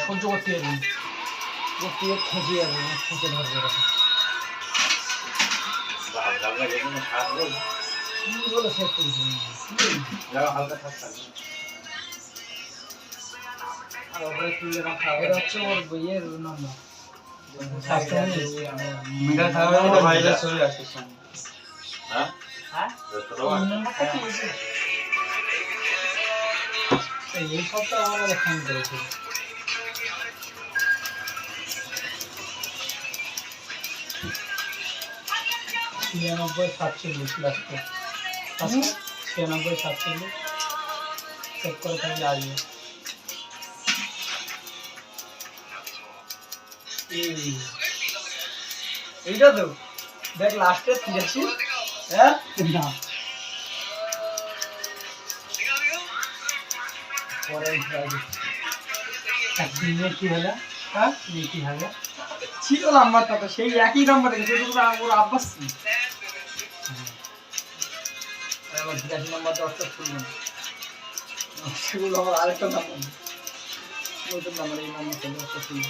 সহ্য করতে পারবি গিয়ে খেঁচে যাবে খেঁচে ধরবে এরকম। কি বলে শেষ এই সপ্তাহে আমাদের ফোন করেছিল ছিয়ানব্বই সাতচল্লিশ লাস্টে ছিয়ানব্বই সাতচল্লিশ। চেক করে থাকলে আসবে। এইটা তো। দেখ লাস্টে তিরাশি হ্যাঁ? না। পরে একদিনে কি হলো? হ্যাঁ? কি হলো? ছিল নাম্বারটা তো সেই একই নাম্বার থেকে সেটুকু ওর আব্বাস আমার বিরাশি নাম্বার আরেকটা নাম্বার নাম্বার এই নাম্বার ছিল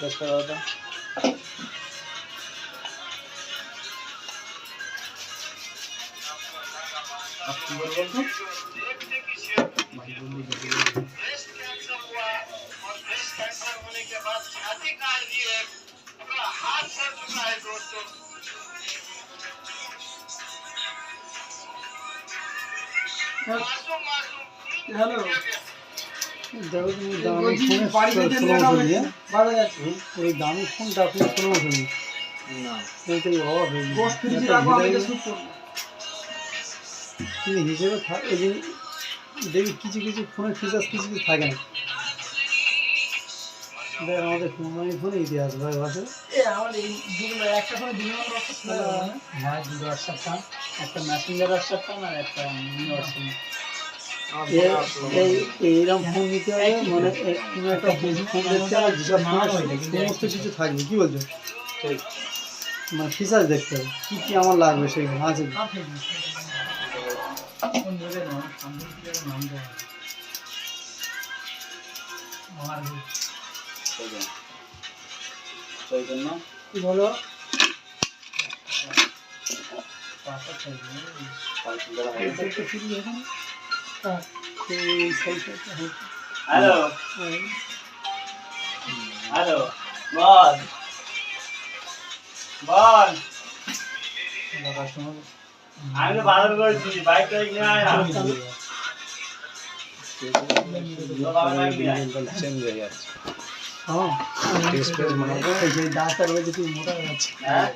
দশটা এখন করুন। বাজার যাচ্ছে। ওই দামি ফোনটা আপনি ষোলো বছর না এইটাই অভাব হয়ে কিন্তু হিসেবে থা- ওই যে দেখি কিছু কিছু ফোনের ফিচার্স কিছু কিছু থাকে না। দেখ আমাদের কোম্পানি ফোনে ইতিহাস ভাই বাসে এ, আমার এই দুটো একটা ফোনে দুটো নম্বর অফার ছিল না? হ্যাঁ দুটো হোয়াটসঅ্যাপ পান একটা মেসেঞ্জার হোয়াটসঅ্যাপ পান আর একটা হোয়াটসঅ্যাপ এইরকম ফোন নিতে হবে মানে এ- একটা ফোন দেখতে হবে যেসব সমস্ত কিছু থাকবে কি বলছো? মানে ফিচার্স দেখতে হবে কী কী আমার লাগবে সেই আছে? চৈতন্য বলো হ্যাঁ হ্যাঁ হ্যালো। হ্যালো বল। বল। আমি তো বাজার করেছি বাইক টাইক নিয়ে আয় না। তোর বাবার বাইক নিয়ে আয়। হ্যাঁ?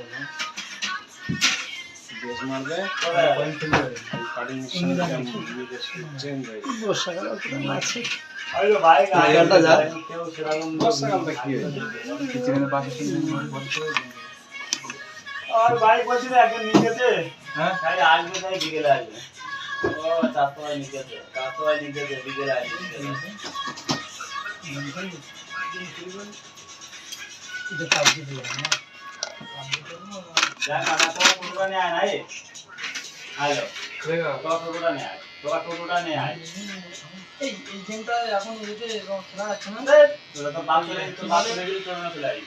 আর বাইক বলছি না একজন নিচেতে হ্যাঁ? তাই আসবে তাই বিকেলে আসবে। ও চারতলায় নিচেতে চারতলায় নিচেতে বিকেলে আসবে। এটা কাউকে দিলাম না হ্যালো আয় টোটোটা নিয়ে আয়। এই গেমটা এখন এতে খেলা না? তো বাপ চলে তো তোর না চলে আসবি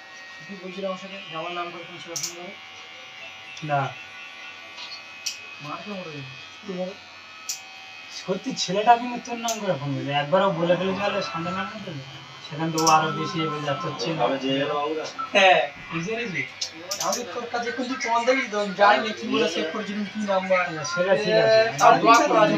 কি বলছিল আমার সাথে? যে আমার নাম করে সে করে। না। মারকে মরে সত্যি ছেলেটা কিন্তু তোর নাম করে ফোন করবে একবারও বলে ফেলে গেলে সামনে নাম করতে সেখান তো ও আরও বেশি এবার যাচ্ছে হ্যাঁ বুঝে আমি তোর কাছে কিন্তু দেখি তো যাই না কি বলে সেভ করেছিলাম কি নাম্বার। সেটা ঠিক আছে। আর ব্লক করা আছে